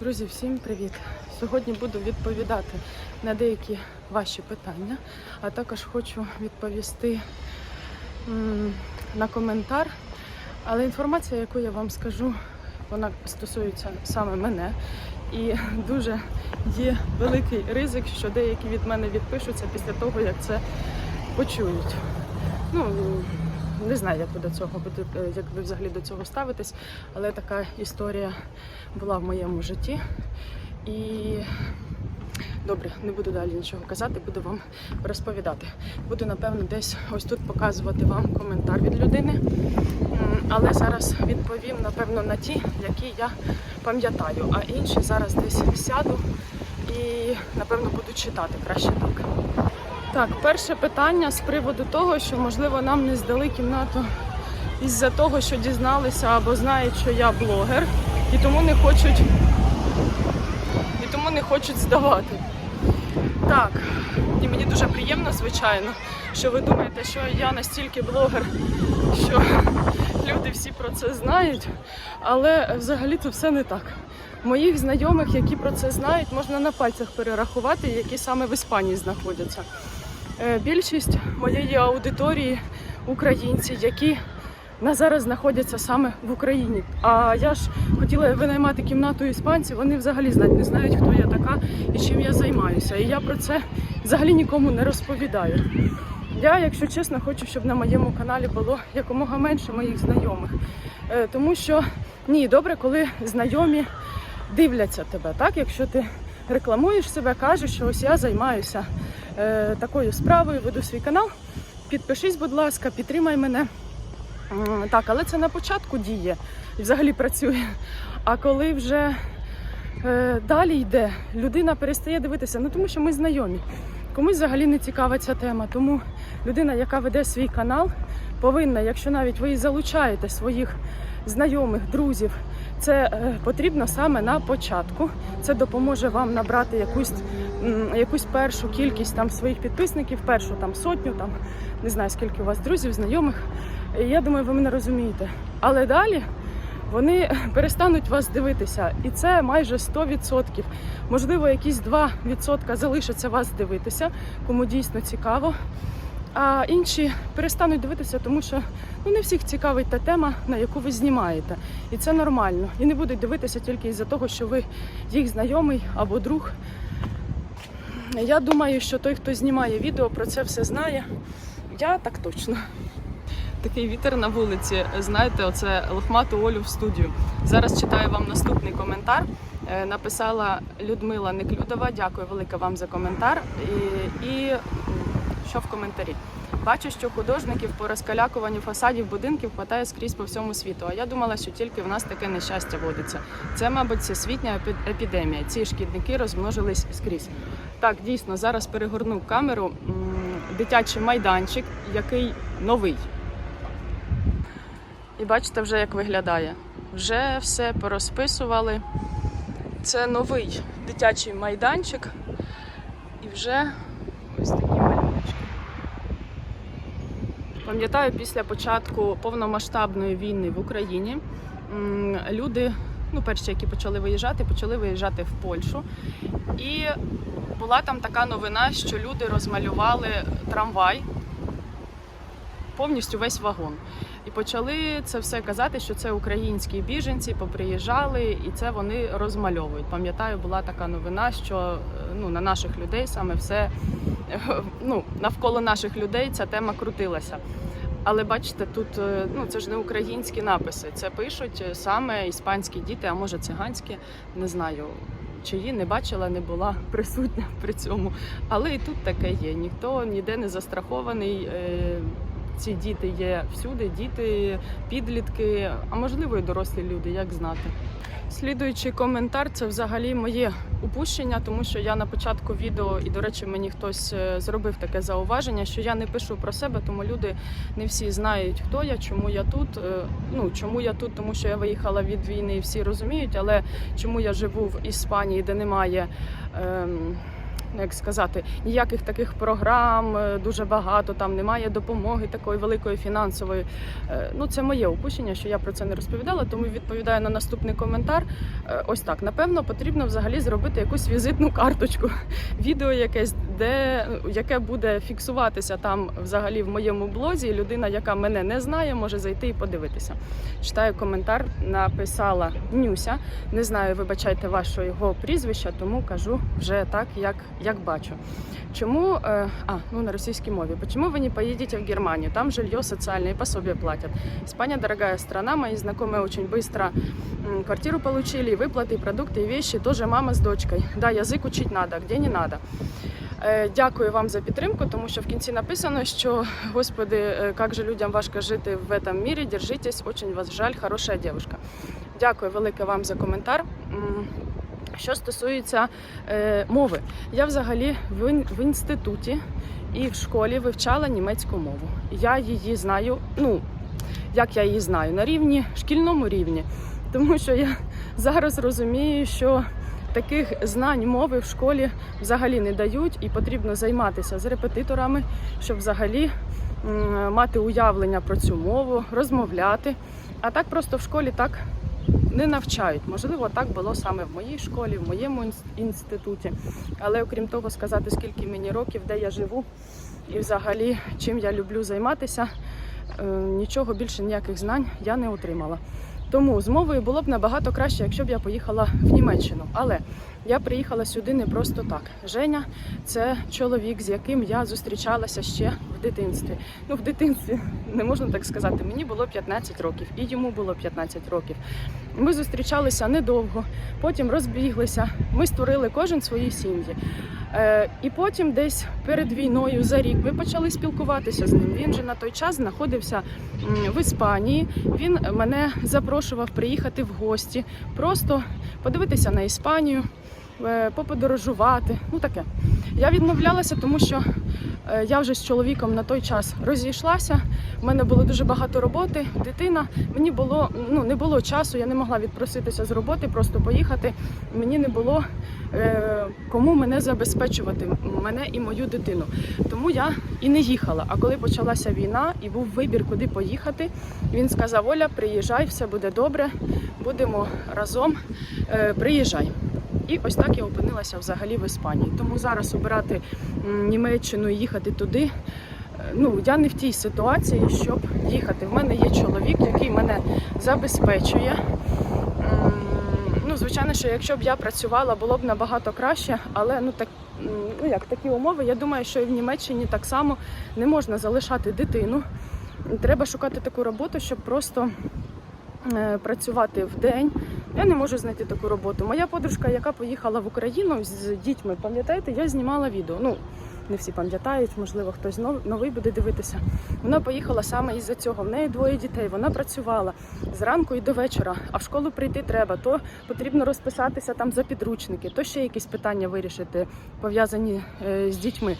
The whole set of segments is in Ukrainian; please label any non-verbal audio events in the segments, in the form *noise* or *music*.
Друзі, всім привіт! Сьогодні буду відповідати на деякі ваші питання, а також хочу відповісти на коментар. Але інформація, яку я вам скажу, вона стосується саме мене. І дуже є великий ризик, що деякі від мене відпишуться після того, як це почують. Ну, не знаю, як ви до цього будете, як ви взагалі до цього ставитесь, але така історія була в моєму житті. І добре, не буду далі нічого казати, буду вам розповідати. Буду, напевно, десь ось тут показувати вам коментар від людини. Але зараз відповім, напевно, на ті, які я пам'ятаю, а інші зараз десь сяду і, напевно, буду читати краще так. Так, перше питання з приводу того, що можливо нам не здали кімнату із-за того, що дізналися або знають, що я блогер, і тому не хочуть і тому не хочуть здавати. Так, і мені дуже приємно, звичайно, що ви думаєте, що я настільки блогер, що люди всі про це знають, але взагалі то все не так. Моїх знайомих, які про це знають, можна на пальцях перерахувати, які саме в Іспанії знаходяться. Е, Більшість моєї аудиторії українці, які на зараз знаходяться саме в Україні. А я ж хотіла винаймати кімнату іспанців, вони взагалі знать не знають, хто я така і чим я займаюся. І я про це взагалі нікому не розповідаю. Я, якщо чесно, хочу, щоб на моєму каналі було якомога менше моїх знайомих. Е, Тому що ні, добре, коли знайомі дивляться тебе, так? Якщо ти рекламуєш себе, кажеш, що ось я займаюся е, такою справою, веду свій канал. Підпишись, будь ласка, підтримай мене. Так, але це на початку діє і взагалі працює. А коли вже е, далі йде, людина перестає дивитися, ну тому що ми знайомі. Комусь взагалі не цікава ця тема. Тому людина, яка веде свій канал, повинна, якщо навіть ви залучаєте своїх знайомих, друзів, це е, потрібно саме на початку. Це допоможе вам набрати якусь, якусь першу кількість там своїх підписників, першу там сотню, там не знаю скільки у вас друзів, знайомих. Я думаю, ви мене розумієте. Але далі вони *laughs* перестануть вас дивитися, і це майже 100%. Можливо, якісь 2% залишаться вас дивитися, кому дійсно цікаво. А інші перестануть дивитися, тому що ну не всіх цікавить та тема, на яку ви знімаєте. І це нормально. І не будуть дивитися тільки із-за того, що ви їх знайомий або друг. Я думаю, що той, хто знімає відео, про це все знає. Я так точно. Такий вітер на вулиці. Знаєте, оце лохмату Олю в студію. Зараз читаю вам наступний коментар. Е, Написала Людмила Неклюдова. Дякую велике вам за коментар. І, і що в коментарі? Бачу, що художників по розкалякуванню фасадів будинків хватає скрізь по всьому світу. А я думала, що тільки в нас таке нещастя водиться. Це, мабуть, всесвітня епідемія. Ці шкідники розмножились скрізь. Так, дійсно, зараз перегорну камеру. Дитячий майданчик, який новий. І бачите вже, як виглядає. Вже все порозписували. Це новий дитячий майданчик. І вже ось такі малюночки. Пам'ятаю, після початку повномасштабної війни в Україні люди, ну, перші, які почали виїжджати, почали виїжджати в Польщу. І була там така новина, що люди розмалювали трамвай повністю весь вагон. І почали це все казати, що це українські біженці поприїжджали, і це вони розмальовують. Пам'ятаю, була така новина, що е, ну, на наших людей саме все *laughs* ну, навколо наших людей ця тема крутилася. Але бачите, тут е, ну це ж не українські написи. Це пишуть е, саме іспанські діти, а може циганські, не знаю. Чиї не бачила, не була присутня при цьому. Але і тут таке є. Ніхто ніде не застрахований. Ці діти є всюди, діти, підлітки, а можливо і дорослі люди, як знати. Слідуючий коментар це взагалі моє упущення, тому що я на початку відео, і, до речі, мені хтось е, зробив таке зауваження, що я не пишу про себе, тому люди не всі знають, хто я, чому я тут. Е, Ну чому я тут, тому що я виїхала від війни, і всі розуміють, але чому я живу в Іспанії, де немає. Ем, як сказати, ніяких таких програм е, дуже багато, там немає допомоги такої великої фінансової. Е, Ну, це моє упущення, що я про це не розповідала, тому відповідаю на наступний коментар. Е, Ось так, напевно, потрібно взагалі зробити якусь візитну карточку, *laughs* відео якесь, де ну, яке буде фіксуватися там взагалі в моєму блозі. Людина, яка мене не знає, може зайти і подивитися. Читаю коментар, написала Нюся. Не знаю, вибачайте вашого його прізвища, тому кажу вже так, як, як бачу. Чому э, а, ну на російській мові? Почему вы не поедете в Германию? Там жилье социальное и пособие платят. Испания дорогая страна, мои знакомые очень быстро м, квартиру получили, и выплаты, и продукты, и вещи. Тоже мама с дочкой. Да, язик учить надо, где не надо. Е, Дякую вам за підтримку, тому що в кінці написано, що Господи, е, як же людям важко жити в этом мірі, держитесь, очень вас жаль, хороша дівчинка. Дякую велике вам за коментар. Що стосується е, мови, я взагалі в, в інституті і в школі вивчала німецьку мову. Я її знаю, ну як я її знаю, на рівні шкільному рівні, тому що я зараз розумію, що таких знань мови в школі взагалі не дають, і потрібно займатися з репетиторами, щоб взагалі мати уявлення про цю мову, розмовляти. А так просто в школі так не навчають. Можливо, так було саме в моїй школі, в моєму інституті. Але окрім того, сказати, скільки мені років, де я живу, і взагалі чим я люблю займатися, е, нічого більше ніяких знань я не отримала. Тому з мовою було б набагато краще, якщо б я поїхала в Німеччину. Але я приїхала сюди не просто так. Женя це чоловік, з яким я зустрічалася ще в дитинстві. Ну, в дитинстві не можна так сказати. Мені було 15 років, і йому було 15 років. Ми зустрічалися недовго, потім розбіглися. Ми створили кожен свої сім'ї. Е, і потім, десь перед війною за рік, ми почали спілкуватися з ним. Він же на той час знаходився в Іспанії. Він мене запрошував приїхати в гості, просто подивитися на Іспанію, поподорожувати. Ну таке. Я відмовлялася, тому що е, я вже з чоловіком на той час розійшлася. У мене було дуже багато роботи, дитина. Мені було ну не було часу, я не могла відпроситися з роботи, просто поїхати. Мені не було е, кому мене забезпечувати, мене і мою дитину. Тому я і не їхала. А коли почалася війна і був вибір, куди поїхати, він сказав: Оля, приїжджай, все буде добре, будемо разом. Е, приїжджай. І ось так я опинилася взагалі в Іспанії. Тому зараз обирати Німеччину і їхати туди. е, Ну, я не в тій ситуації, щоб їхати. В мене є чоловік, який мене забезпечує. Ну, звичайно, що якщо б я працювала, було б набагато краще, але ну так ну як такі умови, я думаю, що і в Німеччині так само не можна залишати дитину. Треба шукати таку роботу, щоб просто е, працювати в день. Я не можу знайти таку роботу. Моя подружка, яка поїхала в Україну з дітьми, пам'ятаєте, я знімала відео. Ну, не всі пам'ятають, можливо, хтось нов- новий буде дивитися. Вона поїхала саме із-за цього. В неї двоє дітей. Вона працювала зранку і до вечора, а в школу прийти треба. То потрібно розписатися там за підручники, то ще якісь питання вирішити, пов'язані е, з дітьми.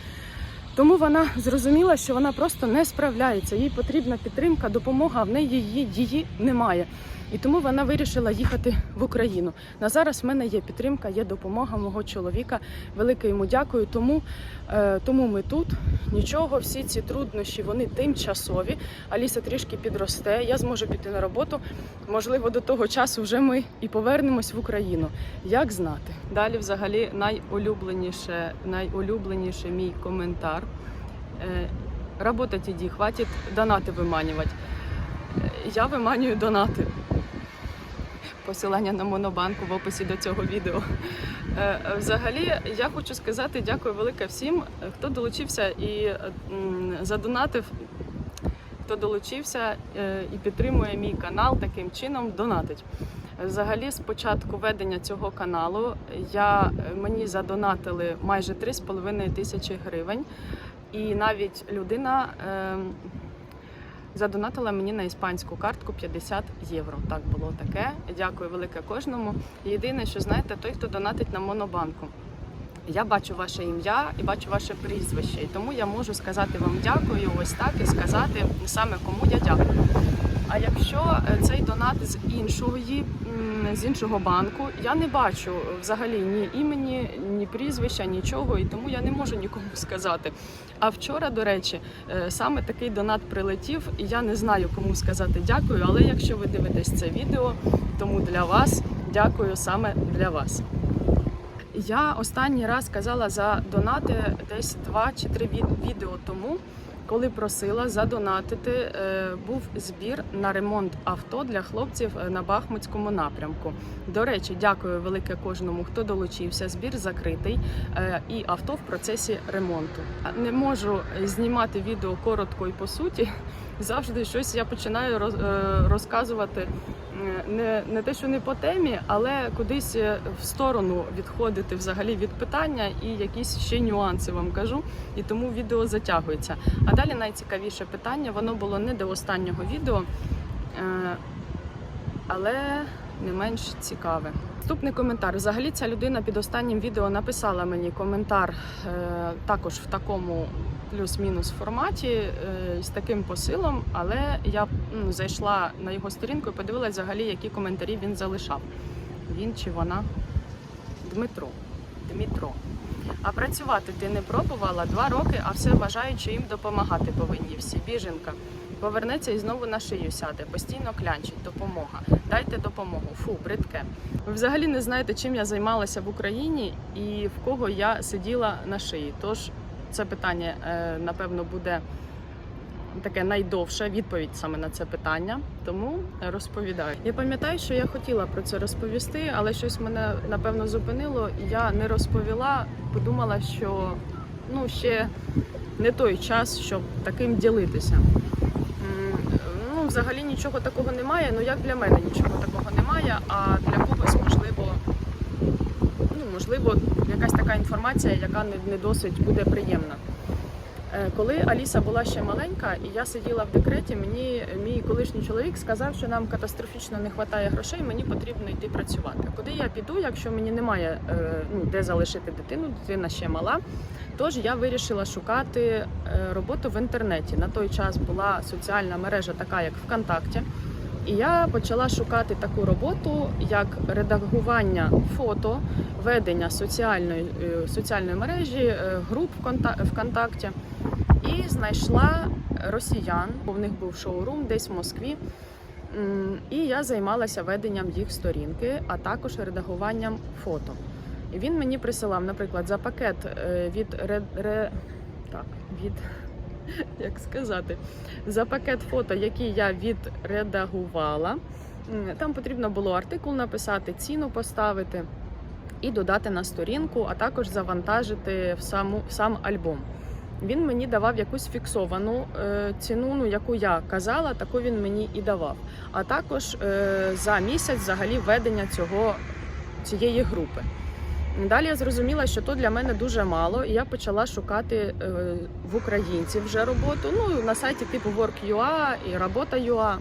Тому вона зрозуміла, що вона просто не справляється. Їй потрібна підтримка, допомога, а в неї її, її немає. І тому вона вирішила їхати в Україну. На зараз в мене є підтримка, є допомога мого чоловіка. Велике йому дякую. Тому, е, тому ми тут. Нічого, всі ці труднощі вони тимчасові. Аліса трішки підросте. Я зможу піти на роботу. Можливо, до того часу вже ми і повернемось в Україну. Як знати? Далі, взагалі, найулюбленіше, найулюбленіше мій коментар. Е, Работать іди, хватить донати виманювати. Е, Я виманюю донати. Посилання на монобанку в описі до цього відео. Е, Взагалі, я хочу сказати дякую велике всім, хто долучився і задонатив, хто долучився і підтримує мій канал таким чином донатить. Взагалі, з початку ведення цього каналу я, мені задонатили майже 3,5 тисячі гривень. І навіть людина е, задонатила мені на іспанську картку 50 євро. Так було таке. Дякую велике кожному. Єдине, що знаєте, той, хто донатить на монобанку. Я бачу ваше ім'я і бачу ваше прізвище, і тому я можу сказати вам дякую, ось так і сказати саме кому я дякую. А якщо е, цей донат з іншої м, м, з іншого банку. Я не бачу взагалі ні імені, ні прізвища, нічого, і тому я не можу нікому *laughs* сказати. А вчора, до речі, е, саме такий донат прилетів, і я не знаю, кому сказати дякую. Але якщо ви дивитесь це відео, тому для вас дякую саме для вас. Я останній раз казала за донати десь два чи три відео тому, коли просила задонатити. е, Був збір на ремонт авто для хлопців е, на Бахмутському напрямку. До речі, дякую велике кожному, хто долучився. Збір закритий е, і авто в процесі ремонту. Не можу знімати відео коротко і по суті. *laughs* Завжди щось я починаю розказувати не, не те, що не по темі, але кудись е, в сторону відходити взагалі від питання і якісь ще нюанси вам кажу. І тому відео затягується. А далі найцікавіше питання, воно було не до останнього відео, е, але не менш цікаве. Наступний коментар. Взагалі ця людина під останнім відео написала мені коментар е, також в такому плюс-мінус форматі е, з таким посилом, але я зайшла на його сторінку і подивилася взагалі, які коментарі він залишав. Він чи вона? Дмитро. Дмитро. А працювати ти не пробувала два роки, а все що їм допомагати повинні всі. Біженка. Повернеться і знову на шию сяде, постійно клянчить, допомога. Дайте допомогу. Фу, бридке. Ви взагалі не знаєте, чим я займалася в Україні і в кого я сиділа на шиї. Тож це питання, е, напевно, буде таке найдовша відповідь саме на це питання. Тому розповідаю. Я пам'ятаю, що я хотіла про це розповісти, але щось мене напевно зупинило. Я не розповіла, подумала, що ну ще не той час, щоб таким ділитися. Ну, взагалі нічого такого немає. Ну як для мене нічого такого немає, а для когось можливо, можливо, якась така інформація, яка не, досить буде приємна. Е, Коли Аліса була ще маленька, і я сиділа в декреті, мені мій колишній чоловік сказав, що нам катастрофічно не вистачає грошей, мені потрібно йти працювати. Куди я піду, якщо мені немає е, ну, де залишити дитину, дитина ще мала. Тож я вирішила шукати е, роботу в інтернеті. На той час була соціальна мережа, така як ВКонтакті. І я почала шукати таку роботу, як редагування фото, ведення соціальної, е, соціальної мережі, е, груп ВКонтакті. І знайшла росіян, бо в них був шоурум десь в Москві. І я займалася веденням їх сторінки, а також редагуванням фото. І він мені присилав, наприклад, за пакет е, від ре, ре, так, від *laughs* як сказати, за пакет фото, який я відредагувала. Там потрібно було артикул написати, ціну поставити і додати на сторінку, а також завантажити в саму сам альбом. Він мені давав якусь фіксовану е, ціну, ну яку я казала, таку він мені і давав. А також е, за місяць взагалі ведення цього цієї групи. Далі я зрозуміла, що то для мене дуже мало, і я почала шукати е, в українців вже роботу. Ну на сайті типу Work.ua і Робота.ua.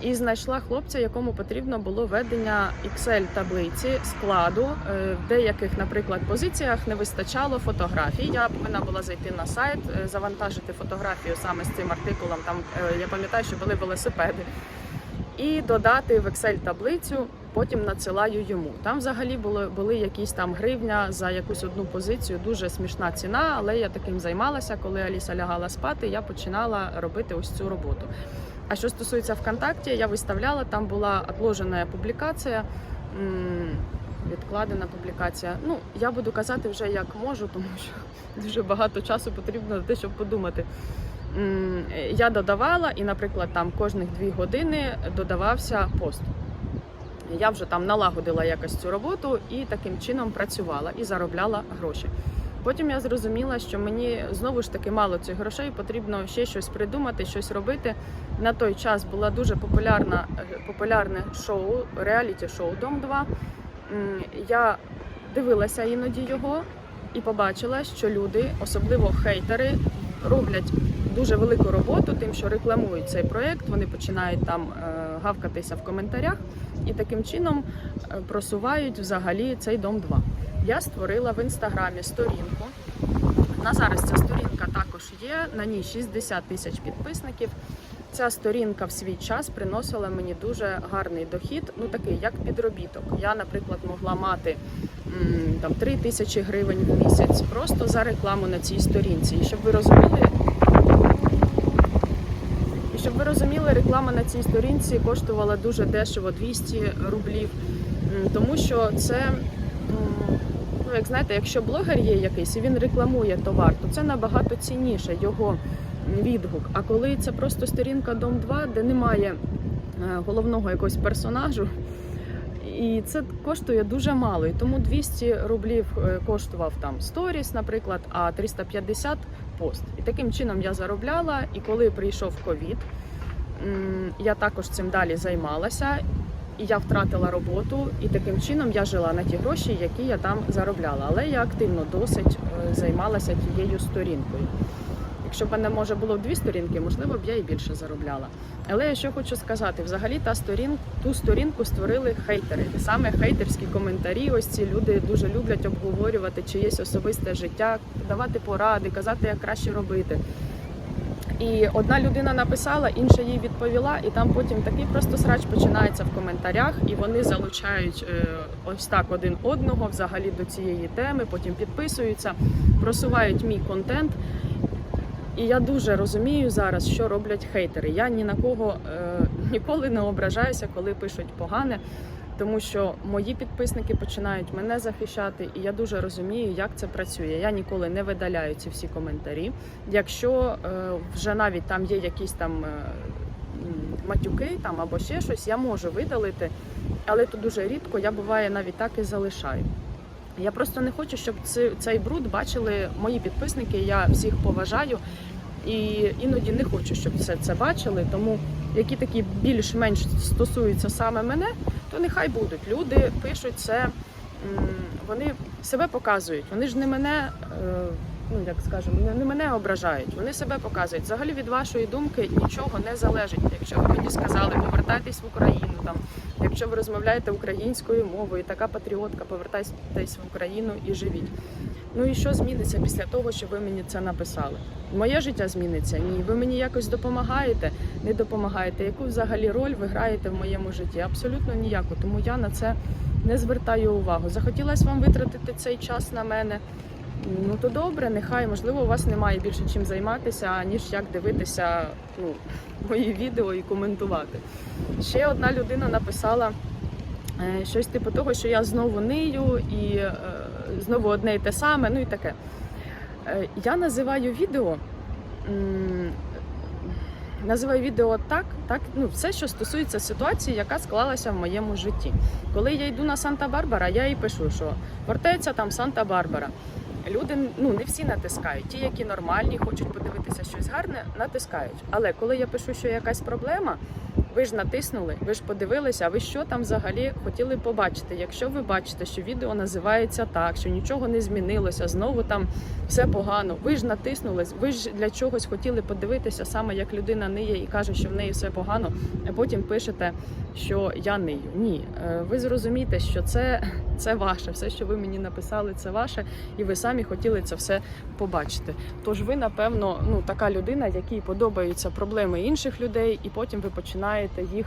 І знайшла хлопця, якому потрібно було ведення Excel таблиці складу. Е, В деяких, наприклад, позиціях не вистачало фотографій. Я повинна була зайти на сайт, е, завантажити фотографію саме з цим артикулом. Там я пам'ятаю, що були велосипеди і додати в Excel таблицю. Потім надсилаю йому. Там взагалі були, були якісь там гривня за якусь одну позицію. Дуже смішна ціна, але я таким займалася. Коли Аліса лягала спати, я починала робити ось цю роботу. А що стосується ВКонтакті, я виставляла, там була отложена публікація, відкладена публікація. Ну, я буду казати вже як можу, тому що дуже багато часу потрібно на те, щоб подумати. Я додавала, і, наприклад, там кожних дві години додавався пост. Я вже там налагодила якось цю роботу і таким чином працювала і заробляла гроші. Потім я зрозуміла, що мені знову ж таки мало цих грошей, потрібно ще щось придумати, щось робити. На той час була дуже популярна, е, популярне шоу, реаліті-шоу Дом 2. Я дивилася іноді його і побачила, що люди, особливо хейтери, роблять дуже велику роботу, тим, що рекламують цей проект. Вони починають там е, гавкатися в коментарях і таким чином е, просувають взагалі цей дом 2. Я створила в інстаграмі сторінку. На зараз ця сторінка також є. На ній 60 тисяч підписників. ця сторінка в свій час приносила мені дуже гарний дохід, ну такий як підробіток. Я, наприклад, могла мати там 3 тисячі гривень в місяць просто за рекламу на цій сторінці. І щоб ви розуміли, щоб ви розуміли, реклама на цій сторінці коштувала дуже дешево 200 рублів, тому що це. Ну, як знаєте, якщо блогер є якийсь і він рекламує товар, то це набагато цінніше його відгук. А коли це просто сторінка Дом 2, де немає е, головного якогось персонажу, і це коштує дуже мало. І тому 200 рублів е, коштував там сторіс, наприклад, а 350 пост. І таким чином я заробляла. І коли прийшов ковід, я також цим далі займалася. І я втратила роботу, і таким чином я жила на ті гроші, які я там заробляла. Але я активно досить е, займалася тією сторінкою. Якщо б мене може було дві сторінки, можливо б я і більше заробляла. Але я що хочу сказати, взагалі та сторін, ту сторінку створили хейтери. Саме хейтерські коментарі. Ось ці люди дуже люблять обговорювати чиєсь особисте життя, давати поради, казати, як краще робити. І одна людина написала, інша їй відповіла, і там потім такий просто срач починається в коментарях, і вони залучають е, ось так один одного взагалі до цієї теми, потім підписуються, просувають мій контент. І я дуже розумію зараз, що роблять хейтери. Я ні на кого е, ніколи не ображаюся, коли пишуть погане, тому що мої підписники починають мене захищати, і я дуже розумію, як це працює. Я ніколи не видаляю ці всі коментарі. Якщо е, вже навіть там є якісь там е, матюки там або ще щось, я можу видалити, але то дуже рідко. Я буває навіть так і залишаю. Я просто не хочу, щоб цей, бруд бачили мої підписники. Я всіх поважаю і іноді не хочу, щоб все це бачили. Тому які такі більш-менш стосуються саме мене, то нехай будуть. Люди пишуть це, вони себе показують. Вони ж не мене, е, ну як скажемо, не, не мене ображають. Вони себе показують. Взагалі від вашої думки нічого не залежить. Якщо ви мені сказали, повертайтесь в Україну там. Якщо ви розмовляєте українською мовою, така патріотка, повертайтесь в Україну і живіть. Ну і що зміниться після того, що ви мені це написали? Моє життя зміниться? Ні. Ви мені якось допомагаєте, не допомагаєте. Яку взагалі роль ви граєте в моєму житті? Абсолютно ніяку. Тому я на це не звертаю увагу. Захотілося вам витратити цей час на мене. Ну то добре, нехай можливо у вас немає більше чим займатися, ніж як дивитися ну, мої відео і коментувати. Ще одна людина написала е, щось типу того, що я знову нию і е, знову одне і те саме, ну і таке. Е, я називаю відео. Називаю відео так, так, ну все, що стосується ситуації, яка склалася в моєму житті. Коли я йду на Санта-Барбара, я їй пишу, що фортеця там Санта-Барбара. Люди ну не всі натискають. Ті, які нормальні, хочуть подивитися щось гарне, натискають. Але коли я пишу, що якась проблема, ви ж натиснули, ви ж подивилися, а ви що там взагалі хотіли побачити? Якщо ви бачите, що відео називається так, що нічого не змінилося, знову там все погано. Ви ж натиснули, ви ж для чогось хотіли подивитися, саме як людина ниє і каже, що в неї все погано, а потім пишете, що я нию. Ні, Е, ви зрозумієте, що це, це ваше, все, що ви мені написали, це ваше, і ви самі хотіли це все побачити. Тож ви, напевно, ну така людина, якій подобаються проблеми інших людей, і потім ви починаєте їх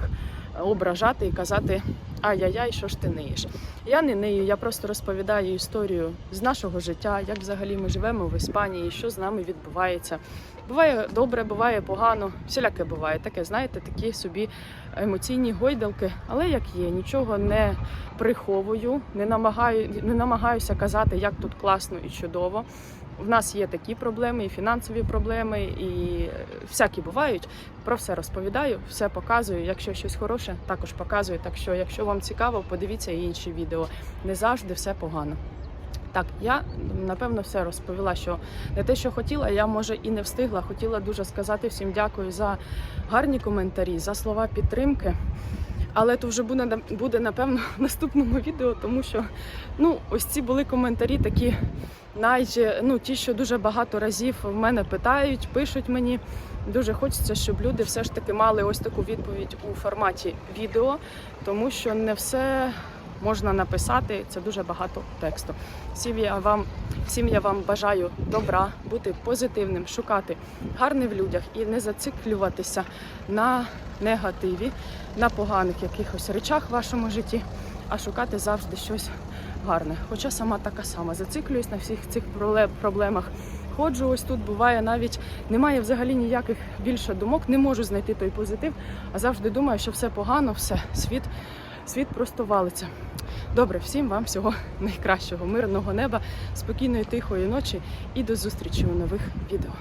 ображати і казати ай-яй-яй, що ж ти ниєш. Я не нию, я просто розповідаю історію з нашого життя, як взагалі ми живемо в Іспанії, що з нами відбувається. Буває добре, буває погано, всіляке буває. Таке, знаєте, такі собі емоційні гойдалки, але як є, нічого не приховую, не намагаю, не намагаюся казати, як тут класно і чудово. В нас є такі проблеми, і фінансові проблеми, і всякі бувають. Про все розповідаю, все показую. Якщо щось хороше, також показую. Так що, якщо вам цікаво, подивіться і інші відео. Не завжди все погано. Так, я напевно все розповіла, що не те, що хотіла, я може і не встигла. Хотіла дуже сказати всім дякую за гарні коментарі, за слова підтримки. Але то вже буде буде напевно в наступному відео, тому що ну ось ці були коментарі такі, найже, ну ті, що дуже багато разів в мене питають, пишуть мені. Дуже хочеться, щоб люди все ж таки мали ось таку відповідь у форматі відео, тому що не все можна написати. Це дуже багато тексту. Всім я вам, всім я вам бажаю добра, бути позитивним, шукати гарне в людях і не зациклюватися на негативі, на поганих якихось речах в вашому житті, а шукати завжди щось гарне. Хоча сама така сама зациклююсь на всіх цих проблемах. Ходжу ось тут, буває навіть немає взагалі ніяких більше думок, не можу знайти той позитив, а завжди думаю, що все погано, все, світ, світ просто валиться. Добре, всім вам всього *laughs* найкращого, мирного неба, спокійної тихої ночі і до зустрічі у нових відео.